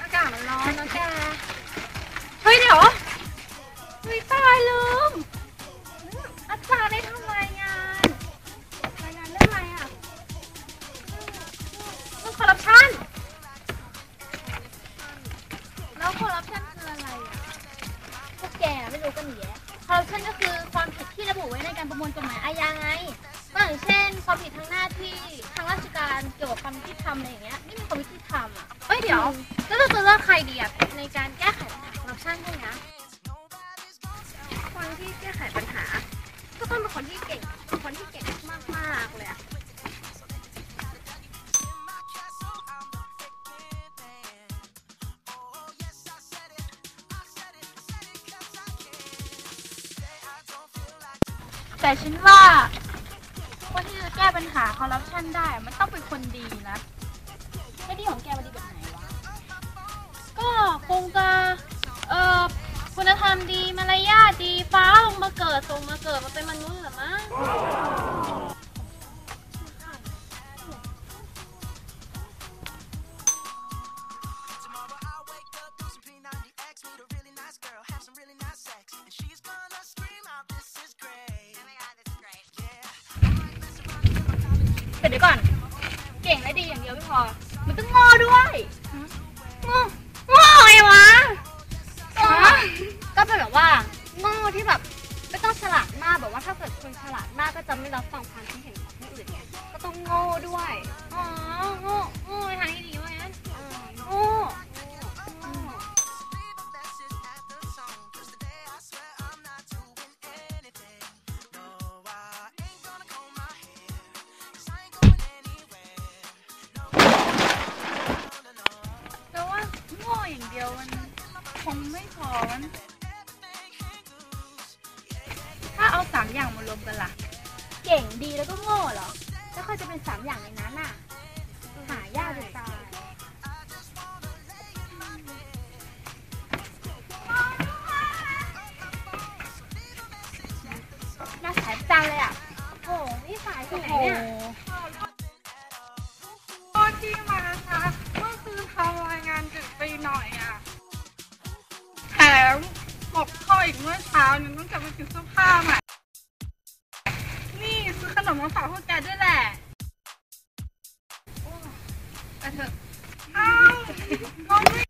อากาศมันร้อนนะแกเฮ้ยเดี๋ยวเฮ้ยตายลืมอาจารย์ได้ทำรายงานรายงานเรื่องอะไรอะเรื่องคอร์รัปชันแล้วคอร์รัปชันคืออะไรอะพวกแกไม่รู้กันหนีคอร์รัปชันก็คือความผิดที่ระบุไว้ในการประมวลกฎหมายอาญาไงก็อย่างเช่น ความผิดทางหน้าที่ทางราชการเกี่ยวกับความยุติธรรมอะไรอย่างเงี้ยไม่มีความยุติธรรมอะเฮ้ ยเดี๋ยวแล้วเราจะเลือกใครดีอะในการแก้ไขปัญหาคอร์รัปชันพวกเนี้ยคนที่แก้ไขปัญหา ก็ต้องเป็นคนที่เก่งคนที่เก่งมากๆเลยอะแต่ฉันว่าคนที่จะแก้ปัญหาคอร์รัปชันได้ มันต้องเป็นคนดีนะ มาเกิดส่งมาเกิดมาเป็นมนุษย์เหรอมั้ง Tomorrow I wake up, do some P90X, meet a really nice girl, have some really nice sex, and she's gonna scream out, "This is great!" Oh my god, this is great! Yeah. แต่เดี๋ยวก่อน เก่งและดีอย่างเดียวไม่พอ มันต้องโง่ด้วยโง่โง่ไงวะ ก็เป็นแบบว่าโง่ที่แบบ ไม่ต้องฉลาดมากแบบว่าถ้าเกิดคนฉลาดมากก็จะไม่รับฟังความคิดเห็นของผู้อื่นไงก็ต้องโง่ด้วยอ๋อโง่โง่ในทางที่ดีว่างั้นโง่ Leave a message at the song, 'cause today I swear I'm not doing anything. No, I ain't gonna comb my hair, 'cause I ain't going anywhere. No, no, no, no. แต่ว่าโง่อย่างเดียวมันคงไม่พอมันาเอาสามอย่างมารวมกันล่ะ เก่งดีแล้วก็โง่เหรอ แล้วค่อยจะเป็นสามอย่างในนั้นอะ หายากจะตายน่าสายจังเลยอะ โอ้นี่สายที่ไหนเนี่ย โทษที่มานะคะก็คือทำรายงานดึกไปหน่อยอะแถมหมกข้ออีกเมื่อเช้านึงต้องกลับไปซื้อเสื้อผ้าใหม่ นมมาฝากพวกแกด้วยแหละโอ้ไปเถอะอ้าวก็ไม่